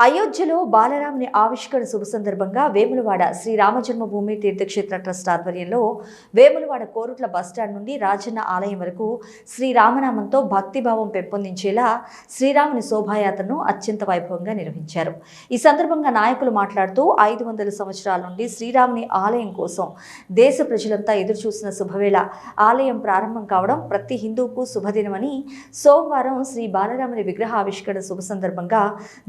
అయోధ్యలో బాలరాముని ఆవిష్కరణ శుభ సందర్భంగా వేములవాడ శ్రీ రామజన్మభూమి తీర్థక్షేత్ర ట్రస్ట్ ఆధ్వర్యంలో వేములవాడ కోరుట్ల బస్టాండ్ నుండి రాజన్న ఆలయం వరకు శ్రీరామనామంతో భక్తిభావం పెంపొందించేలా శ్రీరాముని శోభాయాత్రను అత్యంత వైభవంగా నిర్వహించారు. ఈ సందర్భంగా నాయకులు మాట్లాడుతూ ఐదు వందల సంవత్సరాల నుండి శ్రీరాముని ఆలయం కోసం దేశ ప్రజలంతా ఎదురుచూసిన శుభవేళ. ఆలయం ప్రారంభం కావడం ప్రతి హిందువుకు శుభదినమని సోమవారం శ్రీ బాలరాముని విగ్రహ ఆవిష్కరణ శుభ సందర్భంగా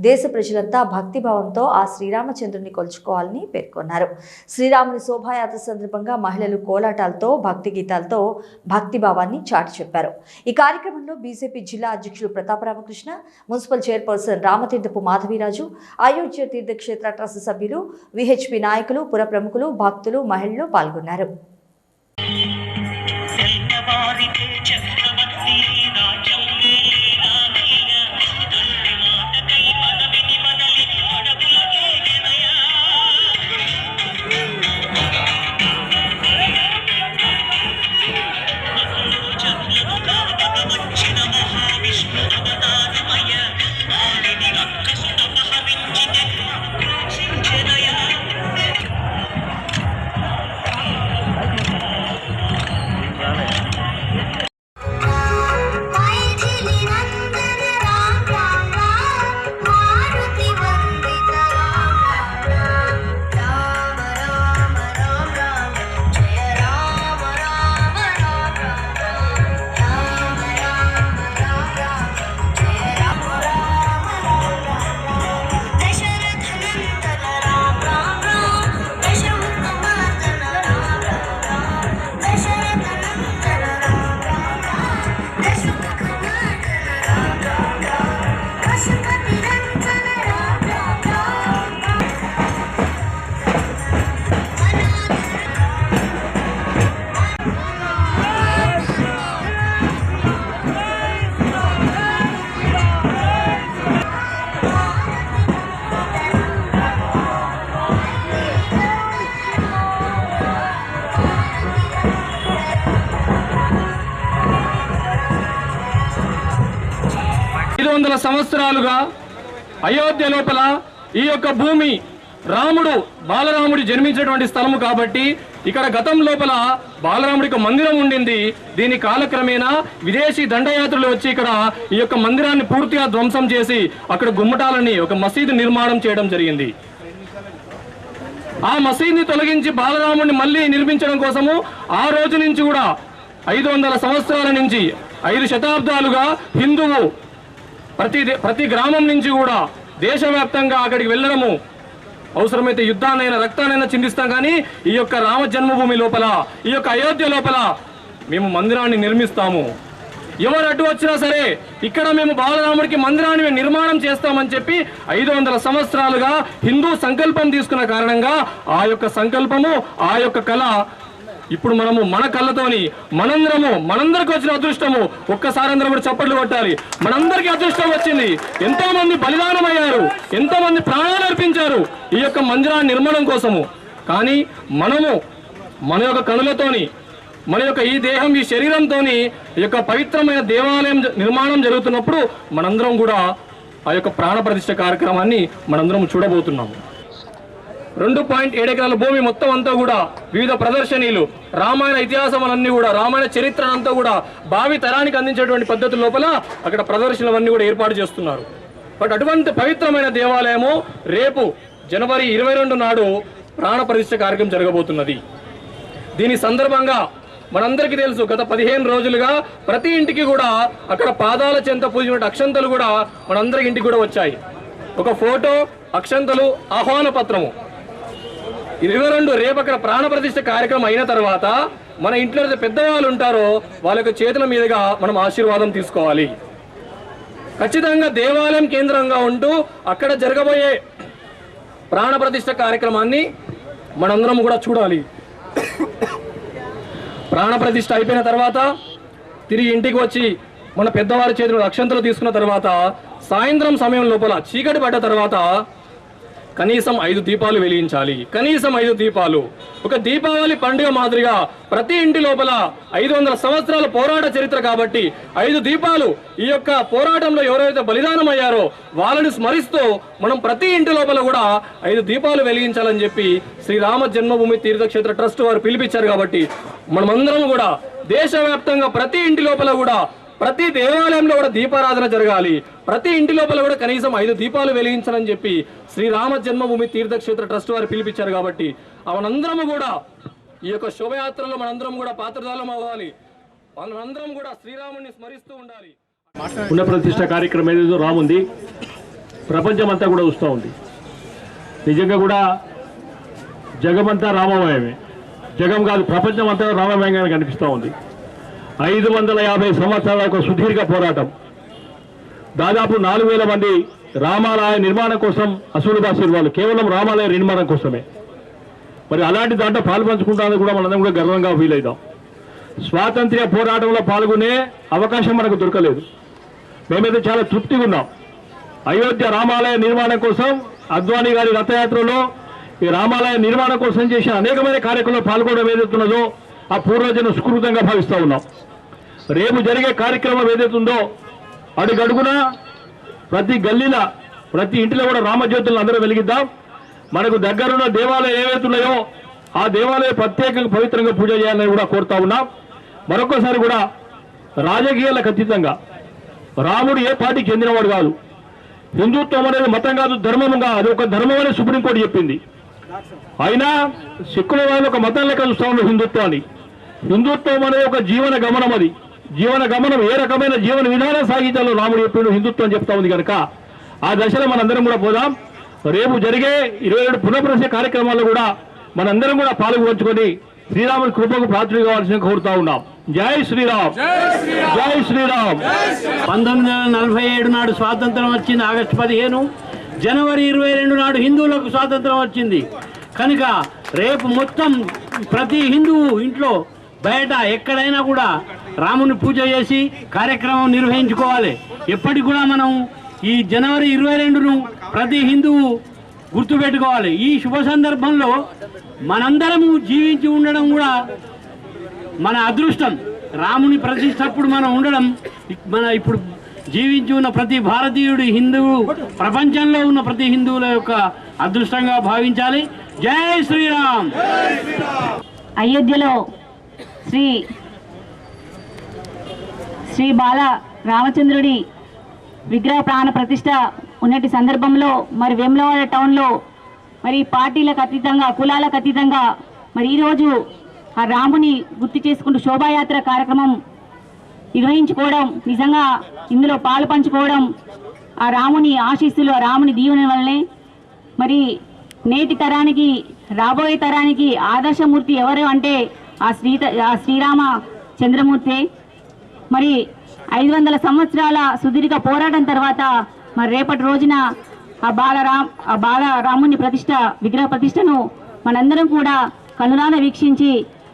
దేశ ప్రజల ప్రజలంతా భక్తిభావంతో ఆ శ్రీరామచంద్రుని కొలుచుకోవాలని పేర్కొన్నారు. శ్రీరాముని శోభాయాత్ర సందర్భంగా మహిళలు కోలాటాలతో భక్తి గీతాలతో భక్తిభావాన్ని చాటి చెప్పారు. ఈ కార్యక్రమంలో బీజేపీ జిల్లా అధ్యక్షులు Prathapa Ramakrishna municipal chairperson Ramatheerthapu Madhaviraju Ayodhya Teerthakshetra trust సభ్యులు విహెచ్పి నాయకులు పుర ప్రముఖులు భక్తులు మహిళలు పాల్గొన్నారు. ఐదు వందల సంవత్సరాలుగా అయోధ్య లోపల ఈ యొక్క భూమి రాముడు బాలరాముడు జన్మించినటువంటి స్థలము కాబట్టి ఇక్కడ గతం లోపల బాలరాముడికి మందిరం ఉండింది. దీని కాలక్రమేణా విదేశీ దండయాత్రలు వచ్చి ఇక్కడ ఈ యొక్క మందిరాన్ని పూర్తిగా ధ్వంసం చేసి అక్కడ గుమ్మటాలని ఒక మసీదు నిర్మాణం చేయడం జరిగింది. ఆ మసీద్ని తొలగించి బాలరాముడిని మళ్ళీ నిర్మించడం కోసము ఆ రోజు నుంచి కూడా ఐదు వందల సంవత్సరాల నుంచి ఐదు శతాబ్దాలుగా హిందువు ప్రతి ప్రతి గ్రామం నుంచి కూడా దేశవ్యాప్తంగా అక్కడికి వెళ్ళడము అవసరమైతే యుద్ధాన్నైనా రక్తాన్నైనా చిందిస్తాం కానీ ఈ యొక్క రామ జన్మభూమి లోపల ఈ యొక్క అయోధ్య లోపల మేము మందిరాన్ని నిర్మిస్తాము. ఎవరు అడ్డు వచ్చినా సరే ఇక్కడ మేము బాలరాముడికి మందిరాన్ని నిర్మాణం చేస్తామని చెప్పి ఐదు వందల సంవత్సరాలుగా హిందూ సంకల్పం తీసుకున్న కారణంగా ఆ యొక్క సంకల్పము ఆ యొక్క కళ ఇప్పుడు మనము మన కళ్ళతోని మనందరము మనందరికి వచ్చిన అదృష్టము ఒక్కసారి అందరం కూడా చప్పట్లు కొట్టాలి. మనందరికీ అదృష్టం వచ్చింది. ఎంతో మంది బలిదానం అయ్యారు ఎంతో మంది ప్రాణాలు అర్పించారు ఈ యొక్క మందిరాన్ని నిర్మాణం కోసము. కానీ మనము మన యొక్క కనులతోని మన యొక్క ఈ దేహం ఈ శరీరంతోని ఈ యొక్క పవిత్రమైన దేవాలయం నిర్మాణం జరుగుతున్నప్పుడు మనందరం కూడా ఆ యొక్క ప్రాణ ప్రతిష్ఠ కార్యక్రమాన్ని మనందరం చూడబోతున్నాము. రెండు పాయింట్ ఏడు ఎకరాల భూమి మొత్తం అంతా కూడా వివిధ ప్రదర్శనీలు రామాయణ ఇతిహాసములన్నీ కూడా రామాయణ చరిత్ర అంతా కూడా భావి తరానికి అందించేటువంటి పద్ధతి లోపల అక్కడ ప్రదర్శనలన్నీ కూడా ఏర్పాటు చేస్తున్నారు. బట్ అటువంటి పవిత్రమైన దేవాలయము రేపు జనవరి ఇరవై రెండు నాడు ప్రాణ ప్రతిష్ఠ కార్యక్రమం జరగబోతున్నది. దీని సందర్భంగా మనందరికీ తెలుసు గత పదిహేను రోజులుగా ప్రతి ఇంటికి కూడా అక్కడ పాదాల చెంత పూజిన అక్షంతలు కూడా మనందరి ఇంటికి కూడా వచ్చాయి. ఒక ఫోటో అక్షంతలు ఆహ్వాన పత్రము. ఇరవై రెండు రేపు అక్కడ ప్రాణ ప్రతిష్ట కార్యక్రమం అయిన తర్వాత మన ఇంట్లో ఎవరైతే పెద్దవాళ్ళు ఉంటారో వాళ్ళ యొక్క చేతుల మీదుగా మనం ఆశీర్వాదం తీసుకోవాలి. ఖచ్చితంగా దేవాలయం కేంద్రంగా ఉంటూ అక్కడ జరగబోయే ప్రాణ ప్రతిష్ట కార్యక్రమాన్ని మనందరం కూడా చూడాలి. ప్రాణ ప్రతిష్ట అయిపోయిన తర్వాత తిరిగి ఇంటికి వచ్చి మన పెద్దవారి చేతులు అక్షంతలు తీసుకున్న తర్వాత సాయంత్రం సమయం లోపల చీకటి పడ్డ తర్వాత కనీసం ఐదు దీపాలు వెలిగించాలి. కనీసం ఐదు దీపాలు. ఒక దీపావళి పండుగ మాదిరిగా ప్రతి ఇంటి లోపల ఐదు వందల సంవత్సరాల పోరాట చరిత్ర కాబట్టి ఐదు దీపాలు ఈ యొక్క పోరాటంలో ఎవరైతే బలిదానం అయ్యారో వాళ్ళని స్మరిస్తూ మనం ప్రతి ఇంటి లోపల కూడా ఐదు దీపాలు వెలిగించాలని చెప్పి శ్రీరామ జన్మభూమి తీర్థక్షేత్ర ట్రస్ట్ వారు పిలిపించారు కాబట్టి మనమందరం కూడా దేశవ్యాప్తంగా ప్రతి ఇంటి లోపల కూడా ప్రతి దేవాలయంలో కూడా దీపారాధన జరగాలి. ప్రతి ఇంటి లోపల కూడా కనీసం ఐదు దీపాలు వెలిగించాలని చెప్పి శ్రీరామ జన్మభూమి తీర్థక్షేత్ర ట్రస్ట్ వారు పిలిపించారు కాబట్టి మనందరము కూడా ఈ యొక్క శోభయాత్రలో మనందరం కూడా పాత్రదాలం అవ్వాలి. మనందరం కూడా శ్రీరాముని స్మరిస్తూ ఉండాలి. పునః ప్రతిష్ట కార్యక్రమం ఏదో రాముంది ప్రపంచం అంతా కూడా వస్తూ ఉంది. నిజంగా కూడా జగమంతా రామమయమే. జగం కాదు ప్రపంచం అంతా రామమయంగా కనిపిస్తూ ఉంది. ఐదు వందల యాభై సంవత్సరాల ఒక సుదీర్ఘ పోరాటం. దాదాపు నాలుగు వేల మంది రామాలయ నిర్మాణం కోసం అసూలు బాసిరు వాళ్ళు కేవలం రామాలయ నిర్మాణం కోసమే. మరి అలాంటి దాంట్లో పాల్పంచుకుంటానని కూడా మనందరం కూడా గర్వంగా ఫీల్ అవుతాం స్వాతంత్ర్య పోరాటంలో పాల్గొనే అవకాశం మనకు దొరకలేదు. మేమైతే చాలా తృప్తిగా ఉన్నాం. అయోధ్య రామాలయ నిర్మాణం కోసం అద్వానీ గారి రథయాత్రలో ఈ రామాలయ నిర్మాణం కోసం చేసిన అనేకమైన కార్యక్రమంలో పాల్గొనడం ఏదైతున్నదో ఆ పూర్వజన సుకృతంగా భావిస్తూ ఉన్నాం. రేపు జరిగే కార్యక్రమం ఏదైతుందో అడుగడుగున ప్రతి గల్లీల ప్రతి ఇంటిలో కూడా రామజ్యోతులను అందరూ వెలిగిద్దాం. మనకు దగ్గరున్న దేవాలయం ఏవైతున్నాయో ఆ దేవాలయం ప్రత్యేకంగా పవిత్రంగా పూజ చేయాలని కూడా కోరుతా ఉన్నాం. మరొకసారి కూడా రాజకీయాలకు అతీతంగా రాముడు ఏ పార్టీకి చెందినవాడు కాదు. హిందుత్వం అనేది మతం కాదు ధర్మం కాదు. అది ఒక ధర్మం అని సుప్రీంకోర్టు చెప్పింది. అయినా సిక్కుల వాళ్ళు ఒక మతం లెక్క చూస్తా ఉన్నారు హిందుత్వాన్ని. హిందుత్వం అనేది ఒక జీవన గమనం అది. జీవన గమనం ఏ రకమైన జీవన విధానం సాగించాలో రాముడు చెప్పిండు హిందుత్వం చెప్తా ఉంది కనుక ఆ దశలో మనందరం కూడా పోదాం. రేపు జరిగే ఇరవై ఏడు పునఃప్రవేశ కార్యక్రమాల్లో కూడా మనందరం కూడా పాల్గొంచుకొని శ్రీరాముడి కృపకు ప్రార్థన కావాల్సిన కోరుతా ఉన్నాం. జై శ్రీరామ్. జై శ్రీరామ్. పంతొమ్మిది వందల నలభై ఏడు నాడు స్వాతంత్రం వచ్చింది ఆగస్టు పదిహేను. జనవరి ఇరవై రెండు నాడు హిందువులకు స్వాతంత్రం వచ్చింది. కనుక రేపు మొత్తం ప్రతి హిందువు ఇంట్లో బయట ఎక్కడైనా కూడా రాముని పూజ చేసి కార్యక్రమం నిర్వహించుకోవాలి. ఎప్పటికి కూడా మనం ఈ జనవరి ఇరవై రెండును ప్రతి హిందువు గుర్తుపెట్టుకోవాలి. ఈ శుభ సందర్భంలో మనందరము జీవించి ఉండడం కూడా మన అదృష్టం. రాముని ప్రతిష్టప్పుడు మనం ఉండడం మన ఇప్పుడు జీవించి ఉన్న ప్రతి భారతీయుడు హిందువు ప్రపంచంలో ఉన్న ప్రతి హిందువుల యొక్క అదృష్టంగా భావించాలి. జై శ్రీరామ్! అయోధ్యలో శ్రీ శ్రీ బాల రామచంద్రుడి విగ్రహ ప్రాణ ప్రతిష్ట ఉన్నటి సందర్భంలో మరి వేములవాడ టౌన్లో మరి పార్టీలకు అతీతంగా కులాలకు అతీతంగా మరి ఈరోజు ఆ రాముని గుర్తు చేసుకుంటూ శోభాయాత్ర కార్యక్రమం నిర్వహించుకోవడం నిజంగా ఇందులో పాలు పంచుకోవడం ఆ రాముని ఆశీస్సులు ఆ రాముని దీవెన వల్లనే మరి నేటి తరానికి రాబోయే తరానికి ఆదర్శమూర్తి ఎవరు అంటే ఆ శ్రీ ఆ శ్రీరామ చంద్రమూర్తి. మరి ఐదు వందల సంవత్సరాల సుదీర్ఘ పోరాటం తర్వాత మరి రేపటి రోజున ఆ బాలరామ్ ఆ బాల రాముని ప్రతిష్ట విగ్రహ ప్రతిష్టను మనందరం కూడా కనులాన వీక్షించి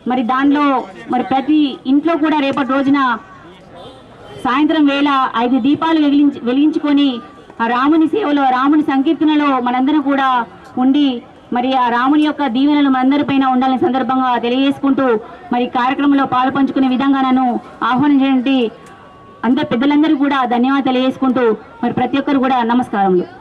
మరి దానిలో మరి ప్రతి ఇంట్లో కూడా రేపటి రోజున సాయంత్రం వేళ ఐదు దీపాలు వెలిగించి వెలిగించుకొని ఆ రాముని సేవలో రాముని సంకీర్తనలో మనందరం కూడా ఉండి మరి ఆ రాముని యొక్క దీవెనలు మనందరిపైన ఉండాలని సందర్భంగా తెలియజేసుకుంటూ మరి కార్యక్రమంలో పాలు పంచుకునే విధంగా నన్ను ఆహ్వానించినటువంటి అందరు పెద్దలందరూ కూడా ధన్యవాదాలు తెలియజేసుకుంటూ మరి ప్రతి ఒక్కరు కూడా నమస్కారములు.